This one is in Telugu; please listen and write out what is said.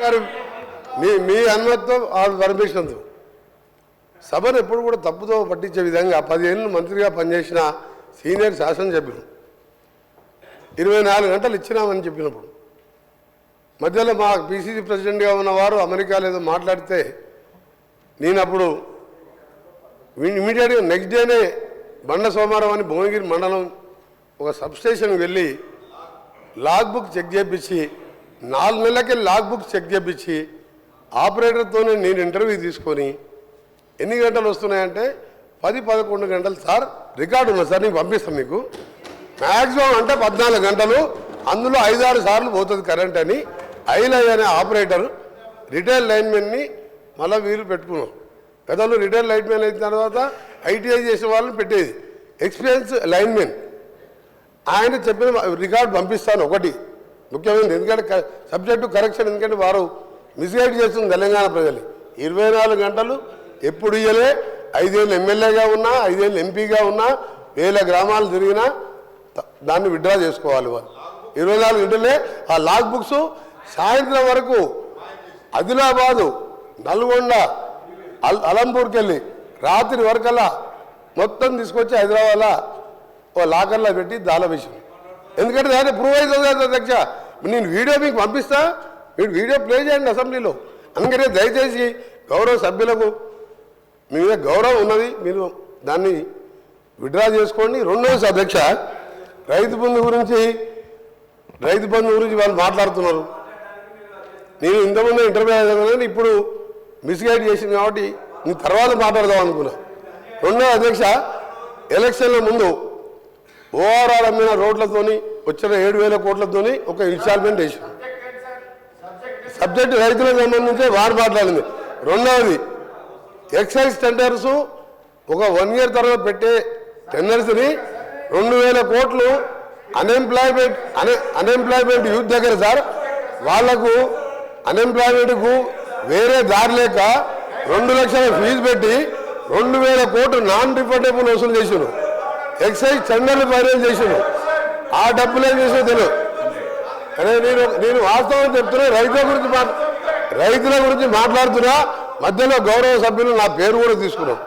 గారు మీ మీ అనుమతితో ఆ పర్మిషన్తో సభను ఎప్పుడు కూడా తప్పుతో పట్టించే విధంగా పదిహేను మంత్రిగా పనిచేసిన సీనియర్ శాసనసభ్యులు ఇరవై నాలుగు గంటలు ఇచ్చినామని చెప్పినప్పుడు మధ్యలో మా పీసీసీ ప్రెసిడెంట్గా ఉన్నవారు అమెరికాలో ఏదో మాట్లాడితే నేను అప్పుడు ఇమీడియట్గా నెక్స్ట్ డేనే బండ సోమవారం అని భువనగిరి మండలం ఒక సబ్స్టేషన్కి వెళ్ళి లాగ్ బుక్ చెక్ చేయించి నాలుగు నెలలకి లాగ్ బుక్ చెక్ చేయించి ఆపరేటర్తోనే నేను ఇంటర్వ్యూ తీసుకొని ఎన్ని గంటలు వస్తున్నాయంటే పది పదకొండు గంటలు. సార్ రికార్డు ఉన్నది సార్? నేను పంపిస్తాను మీకు. మ్యాక్సిమం అంటే పద్నాలుగు గంటలు. అందులో ఐదారు సార్లు పోతుంది కరెంట్ అని. ఐలై అనే ఆపరేటర్ రిటైల్ లైన్మెన్ని మళ్ళీ వీలు పెట్టుకున్నాం. పెద్దలు రిటైల్ లైన్మెన్ అయిన తర్వాత ఐటీఐ చేసే వాళ్ళని పెట్టేది. Experience linemen. ఆయన చెప్పిన రికార్డు పంపిస్తాను ఒకటి. ముఖ్యమైనది. ఎందుకంటే సబ్జెక్టు కరెక్షన్ ఎందుకంటే వారు మిస్గైడ్ చేస్తుంది తెలంగాణ ప్రజలు. ఇరవై నాలుగు గంటలు ఎప్పుడు ఇయ్యలే? ఐదేళ్ళు ఎమ్మెల్యేగా ఉన్నా ఐదేళ్ళు ఎంపీగా ఉన్నా వేల గ్రామాలు తిరిగినా దాన్ని విత్డ్రా చేసుకోవాలి వాళ్ళు. ఇరవై నాలుగు గంటలే ఆ లాగ్ బుక్స్ సాయంత్రం వరకు ఆదిలాబాదు నల్గొండ అల్ అలంపూర్కి వెళ్ళి రాత్రి వరకల్లా మొత్తం తీసుకొచ్చి హైదరాబాద్లో ఓ లాకర్లో పెట్టి దాల విషయం ఎందుకంటే దాన్ని ప్రూవ్ అవుతుంది కదా అధ్యక్ష. నేను వీడియో మీకు పంపిస్తా మీరు వీడియో ప్లే చేయండి అసెంబ్లీలో. అందుకనే దయచేసి గౌరవ సభ్యులకు మీ మీద గౌరవం ఉన్నది మీరు దాన్ని విడ్రా చేసుకోండి. రెండోది అధ్యక్ష రైతు బంధు గురించి రైతు బంధు గురించి వాళ్ళు మాట్లాడుతున్నారు. నేను ఇంతకుముందు ఇంటర్వ్యూ అయ్యాను ఇప్పుడు మిస్గైడ్ చేసింది కాబట్టి నేను తర్వాత మాట్లాడదాం అనుకున్నా. రెండో అధ్యక్ష ఎలక్షన్ల ముందు ఓఆర్ఆర్ అమ్మిన రోడ్లతోని వచ్చిన ఏడు వేల కోట్లతోని ఒక ఇన్స్టాల్మెంట్ వేసింది సబ్జెక్ట్ రైతులకు సంబంధించి వారు మాట్లాడింది. రెండవది ఎక్సైజ్ టెండర్స్ ఒక వన్ ఇయర్ తర్వాత పెట్టే టెండర్స్ని రెండు వేల కోట్లు అన్ఎంప్లాయ్మెంట్ అన్ అన్ఎంప్లాయ్మెంట్ యూత్ దగ్గర సార్ వాళ్ళకు అన్ఎంప్లాయ్మెంట్కు వేరే దారి లేక రెండు లక్షల ఫీజు పెట్టి రెండు వేల కోట్లు నాన్ రిఫండబుల్ వసూలు చేసిండు ఎక్సైజ్ టెండర్లు ఫైనల్ చేసిండు ఆ డబ్బులు ఏం చేసో తెలియదు అదే నేను నేను వాస్తవం చెప్తున్నా రైతుల గురించి మాట్ రైతుల గురించి మాట్లాడుతున్నా మధ్యలో గౌరవ సభ్యులు నా పేరు కూడా తీసుకున్నాం.